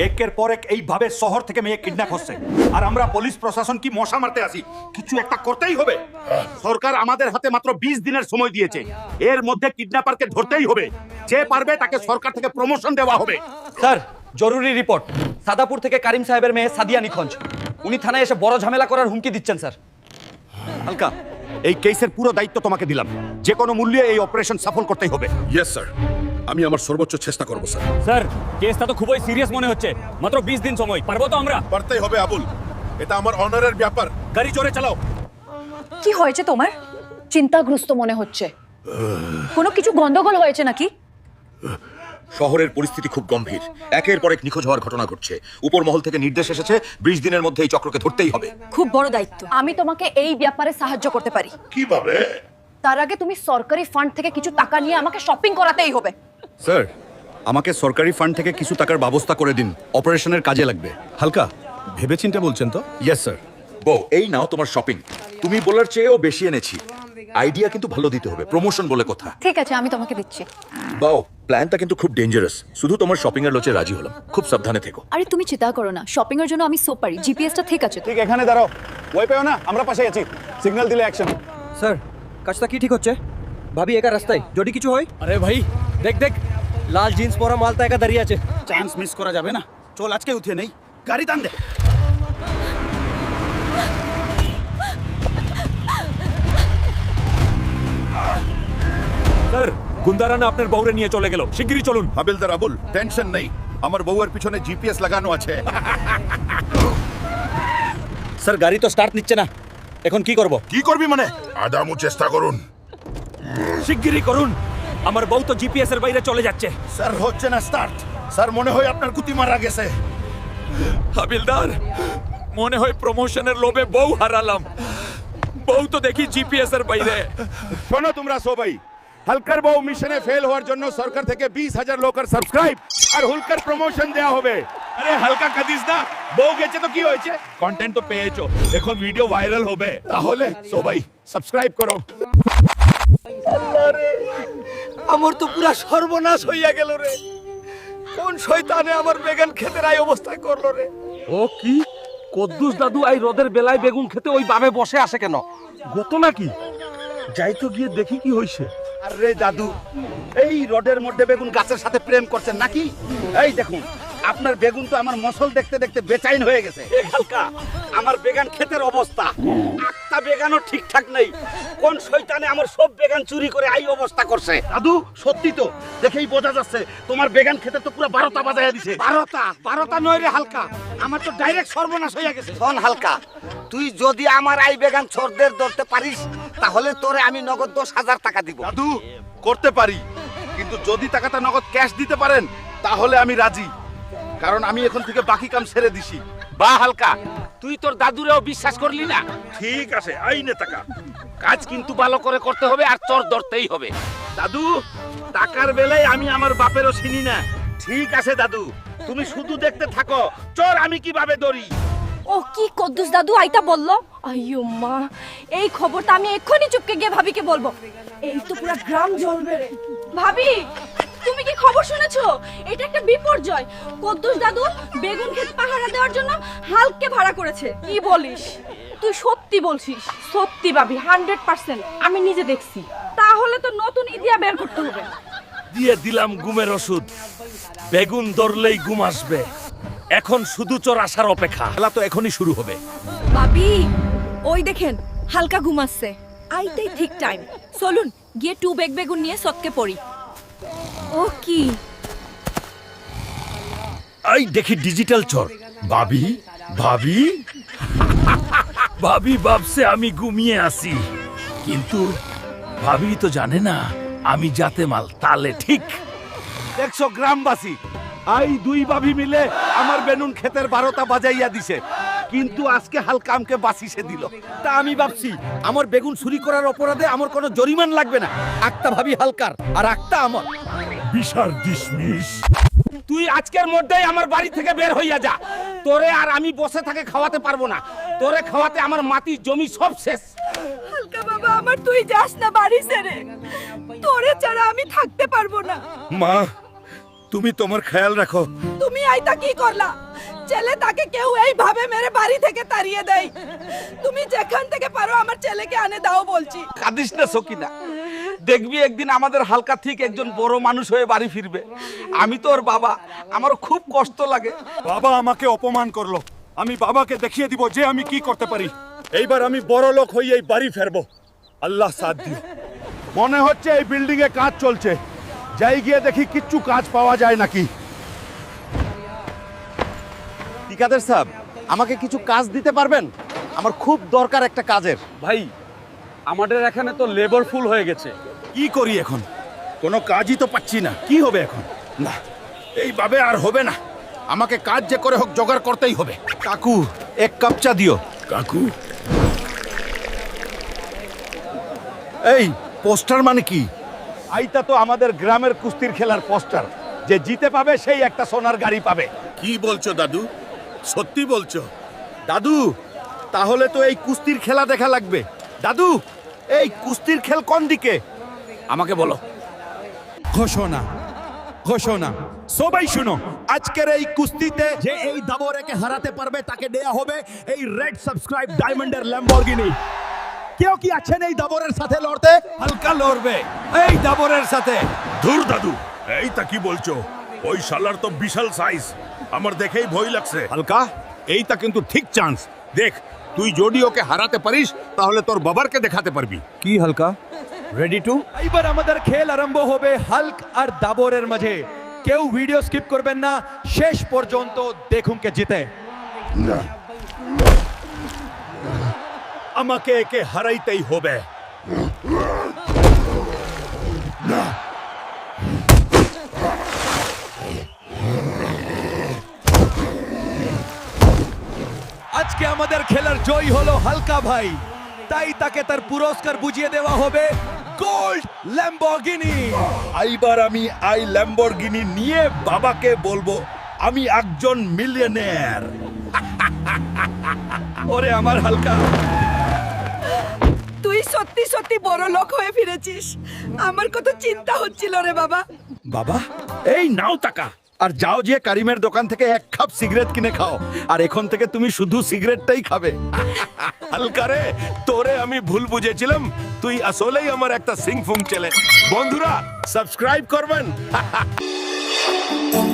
একের পর এক এইভাবে শহর থেকে মেয়ে কিডন্যাপ হচ্ছে। আর আমরা পুলিশ প্রশাসন কি মশা মারতে আসি? কিছু একটা করতেই হবে। সরকার আমাদের হাতে মাত্র বিশ দিনের সময় দিয়েছে। এর মধ্যে কিডন্যাপারকে ধরতেই হবে। যে পারবে তাকে সরকার থেকে প্রমোশন দেওয়া হবে। স্যার জরুরি রিপোর্ট সাদাপুর থেকে কারিম সাহেবের মেয়ে সাদিয়া নিখোঁজ। উনি থানায় এসে বড় ঝামেলা করার হুমকি দিচ্ছেন স্যার। হালকা এই কেসের পুরো দায়িত্ব তোমাকে দিলাম। যে কোনো মূল্যে এই অপারেশন সফল করতেই হবে। ইয়েস স্যার আমি আমার সর্বোচ্চ চেষ্টা করব স্যার। স্যার কেসটা তো খুবই সিরিয়াস মনে হচ্ছে। মাত্র বিশ দিন সময় পারব তো আমরা? পারতেই হবে আবুল। এটা আমার অনারের ব্যাপার। গাড়ি জোরে চালাও। কি হয়েছে তোমার? চিন্তাগ্রস্ত মনে হচ্ছে। কোনো কিছু গন্ডগোল হয়েছে নাকি? শহরের পরিস্থিতি খুব গম্ভীর। একের পর এক নিখোঁজ হওয়ার ঘটনা ঘটছে। উপর মহল থেকে নির্দেশ এসেছে বিশ দিনের মধ্যে এই চক্রকে ধরতেই হবে। খুব বড় দায়িত্ব। আমি তোমাকে এই ব্যাপারে সাহায্য করতে পারি। কীভাবে? তার আগে তুমি সরকারি ফান্ড থেকে কিছু টাকা নিয়ে আমাকে শপিং করাতেই হবে। স্যার আমাকে সরকারি ফান্ড থেকে কিছু টাকার ব্যবস্থা করে দিন। অপারেশনের কাজে লাগবে। হালকা ভেবেচিন্তে বলছেন তো? ইয়েস স্যার বউ এই নাও তোমার শপিং তুমি বলার চেয়েও বেশি এনেছি। আইডিয়া কিন্তু ভালো দিতে হবে প্রমোশন বলে কথা। ঠিক আছে আমি তোমাকে দিচ্ছি। বাও প্ল্যানটা কিন্তু খুব ডেঞ্জারাস শুধু তোমার শপিং এর লোচে রাজি হলাম। খুব সাবধানে থেকো। আরে তুমি চিন্তা করো না। শপিং এর জন্য আমি সব পারি। জিপিএসটা ঠিক আছে তো? ঠিক এখানে দাঁড়াও। ওই পেও না আমরা পাশে আছি। সিগন্যাল দিলে অ্যাকশন স্যার কাজটা কি ঠিক হচ্ছে? ভাবি একা রাস্তায়। যদি কিছু হয়? আরে ভাই দেখ দেখ। লাল জিন্স পরা মালটা একা দাঁড়িয়ে আছে। চান্স মিস করা যাবে না। চল আজকে উঠে নেই। গাড়ি টান দে। স্যার গুন্দারা না আপনার বউরে নিয়ে চলে গেল। শিগগিরই চলুন। হাবিলদার আবুল টেনশন নেই। আমার বউয়ের পিছনে জিপিএস লাগানো আছে। স্যার গাড়ি তো স্টার্ট নিচ্ছে না। এখন কি করব? কি করবি মানে? আদামু চেষ্টা করুন। শিগগিরই করুন। আমার বউ তো জিপিএস এর বাইরে চলে যাচ্ছে। স্যার হচ্ছে না স্টার্ট স্যার মনে হয় আপনার কুতি মারা গেছে। হাবিলদার মনে হয় প্রমোশনের লোভে বউ হারালাম। বউ তো দেখি জিপিএস এর বাইরে। শোনো তোমরা সবাই হালকার বউ মিশনে ফেল হওয়ার জন্য সরকার থেকে বিশ হাজার লোকের সাবস্ক্রাইব আর হুলকার প্রমোশন দেওয়া হবে। আরে হালকা কাদিস না বউ গেছে তো কি হয়েছে? কন্টেন্ট তো পেয়েছ এখন ভিডিও ভাইরাল হবে। তাহলে সবাই সাবস্ক্রাইব করো। আমার তো পুরা সর্বনাশ হইয়া গেল রে। কোন শয়তানে আমার বেগান খেতে আই অবস্থা করল রে? ও কি? কদ্দুস দাদু আই রদের বেলায় বেগুন খেতে ওই বামে বসে আসে কেন? গত নাকি? যাই তো গিয়ে দেখি কি হইছে। আরে দাদু এই রডের মধ্যে বেগুন গাছের সাথে প্রেম করছেন নাকি? এই দেখুন আপনার বেগুন তো আমার মসল দেখতে দেখতে বেচাইন হয়ে গেছে। হালকা আমার বেগান ক্ষেতের অবস্থা। একটা বেগানও ঠিকঠাক নেই। কোন শয়তানে আমার সব বেগান চুরি করে এই অবস্থা করছে? দাদু সত্যি তো দেখেই বোঝা যাচ্ছে তোমার বেগান খেতে তো পুরো বারোটা বাজাইয়া দিছে। বারোটা? বারোটা নয় রে হালকা। আমার তো ডাইরেক্ট সর্বনাশ হয়ে গেছে। শোন হালকা তুই যদি আমার আই বেগান ছোটদের ধরতে পারিস তাহলে তোরে আমি নগদ দশ হাজার টাকা দিব। দাদু করতে পারি কিন্তু যদি টাকাটা নগদ ক্যাশ দিতে পারেন তাহলে আমি রাজি। কারণ আমি এখন থেকে বাকি কাম ছেড়ে দিছি। বা হালকা তুই তোর দাদুরেও বিশ্বাস করলি না? ঠিক আছে আইনে টাকা। কাজ কিন্তু ভালো করে করতে হবে আর চোর ধরতেই হবে। দাদু টাকার বেলায় আমি আমার বাপেরও চিনি না। ঠিক আছে দাদু তুমি শুধু দেখতে থাকো। চোর আমি কীভাবে ধরি? ও কি কদ্দুস দাদু আইতা বলল। আইয়ো মা এই খবরটা আমি এক্ষুনি চুপকে গিয়ে ভাবিকে বলব। এই তো পুরো গ্রাম জ্বলবে রে। ভাবি তুমি কি খবর শুনেছো? এটা একটা বিপর্যয়। কদ্দুস দাদু বেগুন ক্ষেত পাহারা দেওয়ার জন্য হালকে ভাড়া করেছে। কি বলিস? তুই সত্যি বলছিস সত্যি ভাবি হান্ড্রেড পার্সেন্ট আমি নিজে দেখছি। তাহলে তো নতুন ইদিয়া বের করতে হবে। দিয়ে দিলাম ঘুমের ওষুধ। বেগুন ধরলেই ঘুম আসবে। এখন শুধু চোর আসার অপেক্ষা। খেলা তো এখনই শুরু হবে। ভাবি ওই দেখেন হালকা ঘুমাচ্ছে আইতেই ঠিক টাইম চলুন গিয়ে টু বেগ বেগুন নিয়ে সৎকে পড়ি। ও কি? এই দেখি ডিজিটাল চোর। ভাবি ভাবি? ভাবি ভাবছে আমি ঘুমিয়ে আসি কিন্তু ভাবি তো জানে না আমি যাতে মাল তালে ঠিক? দেখছ গ্রামবাসী আই দুই ভাবি মিলে আমার বেনুন ক্ষেতের বারোটা বাজাইয়া দিছে। কিন্তু আজকে হালকা আমকে বাসিসে দিল। তা আমি ভাবছি আমার বেগুন চুরি করার অপরাধে আমার কোনো জরিমান লাগবে না। একটা ভাবি হালকার আর একটা আমার। বিশার ডিসমিস তুই আজকের মধ্যেই আমার বাড়ি থেকে বের হইয়া যা। তোরে আর আমি বসে থাকে খাওয়াতে পারব না। তোরে খাওয়াতে আমার মাটি জমি সব শেষ। হালকা বাবা আমার তুই যাস না বাড়ি ছেড়ে। তোরে ছাড়া আমি থাকতে পারব না। মা তুমি তোমার খেয়াল রাখো। তুমি আইতা কি করলা? ছেলে তাকে কেউ এইভাবে মেরে বাড়ি থেকে তাড়িয়ে দেয়। তুমি যেখান থেকে পারো আমার ছেলেকে আনে দাও বলছি। কাঁদিস না সকিনা। দেখবি একদিন আমাদের হালকা ঠিক একজন বড় মানুষ হয়ে বাড়ি ফিরবে। আমি তো ওর বাবা। আমার খুব কষ্ট লাগে। বাবা আমাকে অপমান করল। আমি বাবাকে দেখিয়ে দিব যে আমি কি করতে পারি। এইবার আমি বড় লোক হয়ে এই বাড়ি ফেরবো। আল্লাহ সাথ দিও। মনে হচ্ছে এই বিল্ডিং এ কাজ চলছে। যাই গিয়ে দেখি কিচ্ছু কাজ পাওয়া যায় নাকি। ঠিকাদার সাহেব আমাকে কিছু কাজ দিতে পারবেন? আমার খুব দরকার একটা কাজের। ভাই আমাদের এখানে তো লেবার ফুল হয়ে গেছে। কি করি এখন? কোনো কাজই তো পাচ্ছি না। কি হবে এখন? না এইভাবে আর হবে না। আমাকে কাজ যে করে হোক জোগাড় করতেই হবে। কাকু এক কাপ চা দিও। কাকু? এই পোস্টার মানে কি? আইতা তো আমাদের গ্রামের কুস্তির খেলার পোস্টার। যে জিতে পাবে সেই একটা সোনার গাড়ি পাবে। কি বলছো দাদু? সত্যি বলছো? দাদু তাহলে তো এই কুস্তির খেলা দেখা লাগবে। দাদু এই কুস্তির খেল কোন দিকে? আমাকে বলো। ঘোষণা ঘোষণা। সবাই শুনো আজকের এই কুস্তিতে যে এই দাবরেকে হারাতে পারবে তাকে দেয়া হবে এই রেড সাবস্ক্রাইব ডায়মন্ডের ল্যাম্বরগিনি কেউ কি আছেন এই দাবরের সাথে লড়তে? হালকা লড়বে। এই দাবরের সাথে। ধুর দাদু এই তা কি বলছো? ওই শালার তো বিশাল সাইজ আমার দেখেই ভয় লাগছে। হালকা এইটা কিন্তু ঠিক চান্স দেখ তুই যদি ওকে হারাতে পারিস তাহলে তোর বাবারকে দেখাতে পারবি। কি হালকা? রেডি টু এইবার আমাদের খেল আরম্ভ হবে হাল্ক আর দাবরের মাঝে। কেউ ভিডিও স্কিপ করবেন না শেষ পর্যন্ত দেখুন কে জিতে। আমাকে একে হারাইতেই হবে। আজকে আমাদের খেলার জয় হলো হালকা ভাই। তাই তাকে তার পুরস্কার বুঝিয়ে দেওয়া হবে। Gold Lamborghini. এইবার আমি আই ল্যাম্বরগিনি নিয়ে বাবাকে বলব আমি একজন মিলিয়নের ওরে আমার হালকা। তুই সত্যি সত্যি বড় লোক হয়ে ফিরেছিস। আমার কত চিন্তা হচ্ছিল রে বাবা। বাবা এই নাও টাকা। আর যাও যে কারিমের দোকান থেকে এক কাপ সিগারেট কিনে খাও। আর এখন থেকে তুমি শুধু সিগারেটটাই খাবে। হালকারে তোরে আমি ভুল বুঝেছিলাম। তুই আসলেই আমার একটা সিং সিংফুং ছেলে। বন্ধুরা, সাবস্ক্রাইব করবেন।